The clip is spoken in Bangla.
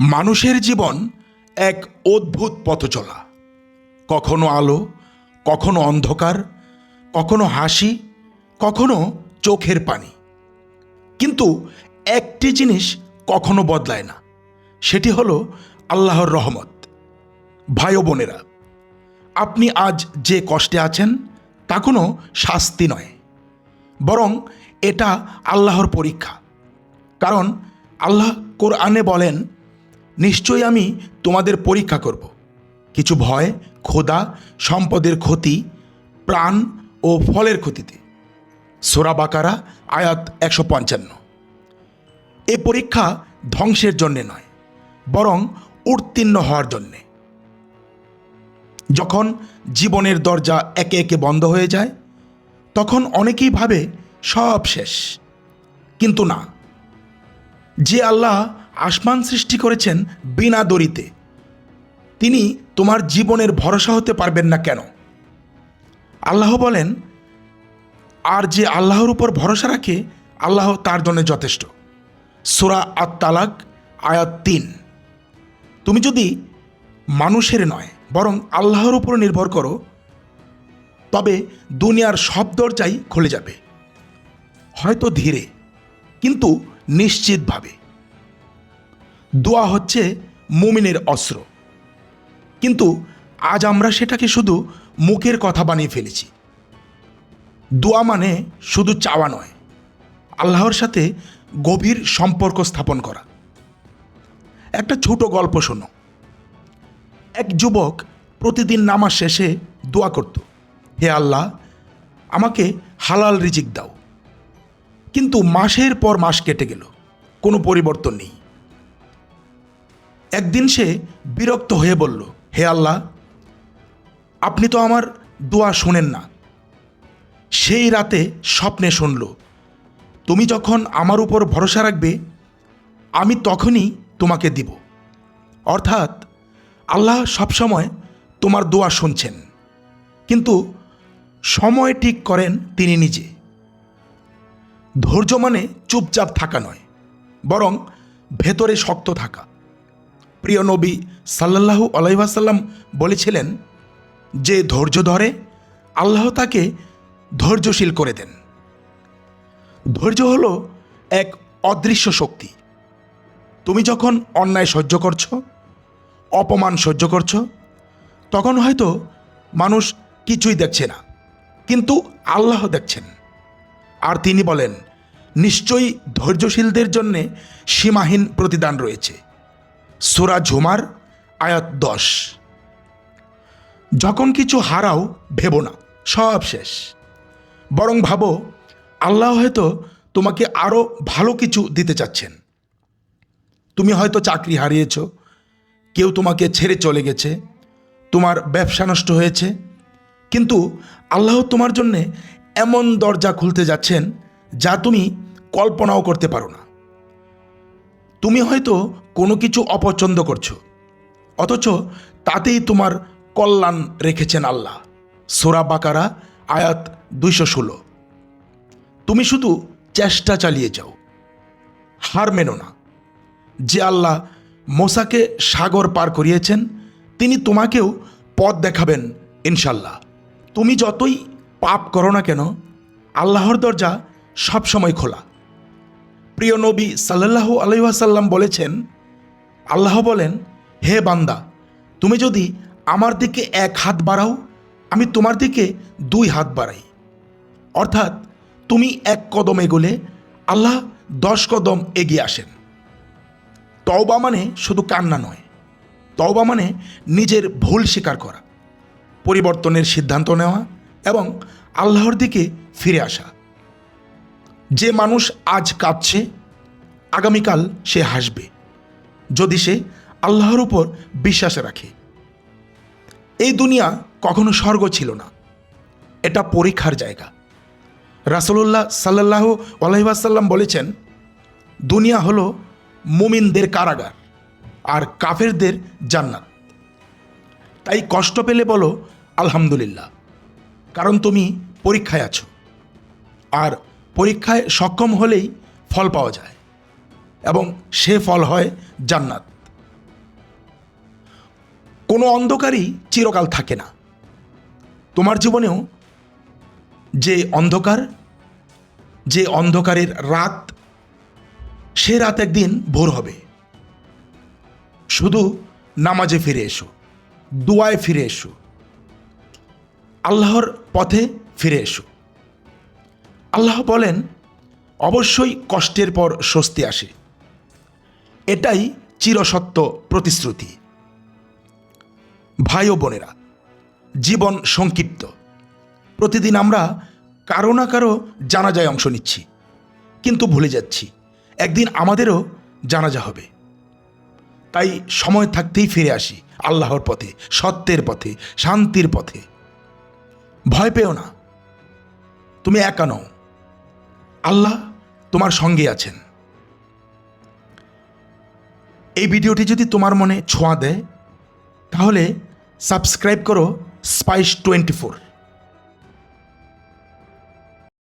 মানুষের জীবন এক অদ্ভুত পথ চলা। কখনো আলো, কখনো অন্ধকার, কখনো হাসি, কখনো চোখের পানি। কিন্তু একটি জিনিস কখনো বদলায় না, সেটি হলো আল্লাহর রহমত। ভাই বোনেরা, আপনি আজ যে কষ্টে আছেন, তা কোনো শাস্তি নয়। বরং এটা আল্লাহর পরীক্ষা। কারণ আল্লাহ কোরআনে বলেন নিশ্চয়ই আমি তোমাদের পরীক্ষা করব। কিছু ভয় খোদা সম্পদের ক্ষতি, প্রাণ ও ফলের ক্ষতিতে। সোরা বাকারা, আয়াত একশো পঞ্চান্ন। এ পরীক্ষা ধ্বংসের জন্যে নয়, বরং উত্তীর্ণ হওয়ার জন্যে। যখন জীবনের দরজা একে একে বন্ধ হয়ে যায়, তখন অনেকেই ভাবে সব শেষ। কিন্তু না, যে আল্লাহ আসমান সৃষ্টি করেছেন বিনা দড়িতে। তিনি তোমার জীবনের ভরসা হতে পারবেন না কেন? আল্লাহ বলেন, আর যে আল্লাহর উপর ভরসা রাখে, আল্লাহ তার জন্য যথেষ্ট। সোরা আত তালাক আয়াত তিন। তুমি যদি মানুষের নয়, বরং আল্লাহর উপর নির্ভর করো, তবে দুনিয়ার সব দরজাই খুলে যাবে। হয়তো ধীরে, কিন্তু নিশ্চিতভাবে। দোয়া হচ্ছে মুমিনের অস্ত্র। কিন্তু আজ আমরা সেটাকে শুধু মুখের কথা বানিয়ে ফেলেছি। দোয়া মানে শুধু চাওয়া নয়, আল্লাহর সাথে গভীর সম্পর্ক স্থাপন করা। একটা ছোট গল্প শোনো। এক যুবক প্রতিদিন নামাজ শেষে দোয়া করত, হে আল্লাহ, আমাকে হালাল রিজিক দাও। কিন্তু মাসের পর মাস কেটে গেল, কোনো পরিবর্তন নেই। একদিন সে বিরক্ত হয়ে বলল, হে আল্লাহ, আপনি তো আমার দোয়া শোনেন না। সেই রাতে স্বপ্নে শুনল, তুমি যখন আমার উপর ভরসা রাখবে, আমি তখনই তোমাকে দিব। অর্থাৎ আল্লাহ সবসময় তোমার দোয়া শুনছেন, কিন্তু সময় ঠিক করেন তিনি নিজে। ধৈর্য মানে চুপচাপ থাকা নয়, বরং ভেতরে শক্ত থাকা। প্রিয় নবী সাল্লাল্লাহু আলাইসাল্লাম বলেছিলেন যে ধৈর্য ধরে আল্লাহ তাকে ধৈর্যশীল করে দেন। ধৈর্য হল এক অদৃশ্য শক্তি। তুমি যখন অন্যায় সহ্য করছ, অপমান সহ্য করছ, তখন হয়তো মানুষ কিছুই দেখছে না, কিন্তু আল্লাহ দেখছেন। আর তিনি বলেন, নিশ্চয়ই ধৈর্যশীলদের জন্যে সীমাহীন প্রতিদান রয়েছে। সুরা ঝুমার আয়াত দশ। যখন কিছু হারাও ভেবো না, সব শেষ। বরং ভাবো, আল্লাহ হয়তো তোমাকে আরও ভালো কিছু দিতে চাচ্ছেন। তুমি হয়তো চাকরি হারিয়েছ, কেউ তোমাকে ছেড়ে চলে গেছে, তোমার ব্যবসা নষ্ট হয়েছে। কিন্তু আল্লাহ তোমার জন্যে এমন দরজা খুলতে যাচ্ছেন যা তুমি কল্পনাও করতে পারো না। তুমি হয়তো কোনো কিছু অপছন্দ করছ, অথচ তাতেই তোমার কল্যাণ রেখেছেন আল্লাহ। সোরা বাকারা, আয়াত দুইশো ষোলো। তুমি শুধু চেষ্টা চালিয়ে যাও, হার মেনো না। যে আল্লাহ মোসাকে সাগর পার করিয়েছেন, তিনি তোমাকেও পথ দেখাবেন ইনশাল্লাহ। তুমি যতই পাপ করো না কেন, আল্লাহর দরজা সবসময় খোলা। প্রিয় নবী সাল্লাল্লাহু আলহাসাল্লাম বলেছেন, আল্লাহ বলেন, হে বান্দা, তুমি যদি আমার দিকে এক হাত বাড়াও, আমি তোমার দিকে দুই হাত বাড়াই। অর্থাৎ তুমি এক কদম এগোলে, আল্লাহ দশ কদম এগিয়ে আসেন। তওবা মানে শুধু কান্না নয়, তওবা মানে নিজের ভুল স্বীকার করা, পরিবর্তনের সিদ্ধান্ত নেওয়া এবং আল্লাহর দিকে ফিরে আসা। যে মানুষ আজ কাঁদছে, আগামীকাল সে হাসবে, যদি সে আল্লাহর উপর বিশ্বাস রাখে। এই দুনিয়া কখনো স্বর্গ ছিল না, এটা পরীক্ষার জায়গা। রাসলুল্লাহ সাল্লাহ আলহিবাসাল্লাম বলেছেন, দুনিয়া হলো মুমিনদের কারাগার আর কাফেরদের জান্নাত। তাই কষ্ট পেলে বলো, আলহামদুলিল্লাহ, কারণ তুমি পরীক্ষায় আছো। আর পরীক্ষায় সক্ষম হলেই ফল পাওয়া যায় এবং সে ফল হয় জান্নাত। কোনো অন্ধকারই চিরকাল থাকে না। তোমার জীবনেও যে অন্ধকার, যে অন্ধকারের রাত, সে রাত একদিন ভোর হবে। শুধু নামাজে ফিরে এসো, দুয়ায় ফিরে এসো, আল্লাহর পথে ফিরে এসো। আল্লাহ বলেন, অবশ্যই কষ্টের পর স্বস্তি আসে। এটাই চিরসত্য প্রতিশ্রুতি। ভাই ও বোনেরা, জীবন সংক্ষিপ্ত। প্রতিদিন আমরা কারও না কারও জানাজায় অংশ নিচ্ছি, কিন্তু ভুলে যাচ্ছি, একদিন আমাদেরও জানাজা হবে। তাই সময় থাকতেই ফিরে আসি আল্লাহর পথে, সত্যের পথে, শান্তির পথে। ভয় পেও না, তুমি একা নও। আল্লাহ তোমার সঙ্গে আছেন। এই ভিডিওটি যদি তোমার মনে ছোঁয়া দেয়, তাহলে সাবস্ক্রাইব করো স্পাইস টোয়েন্টি ফোর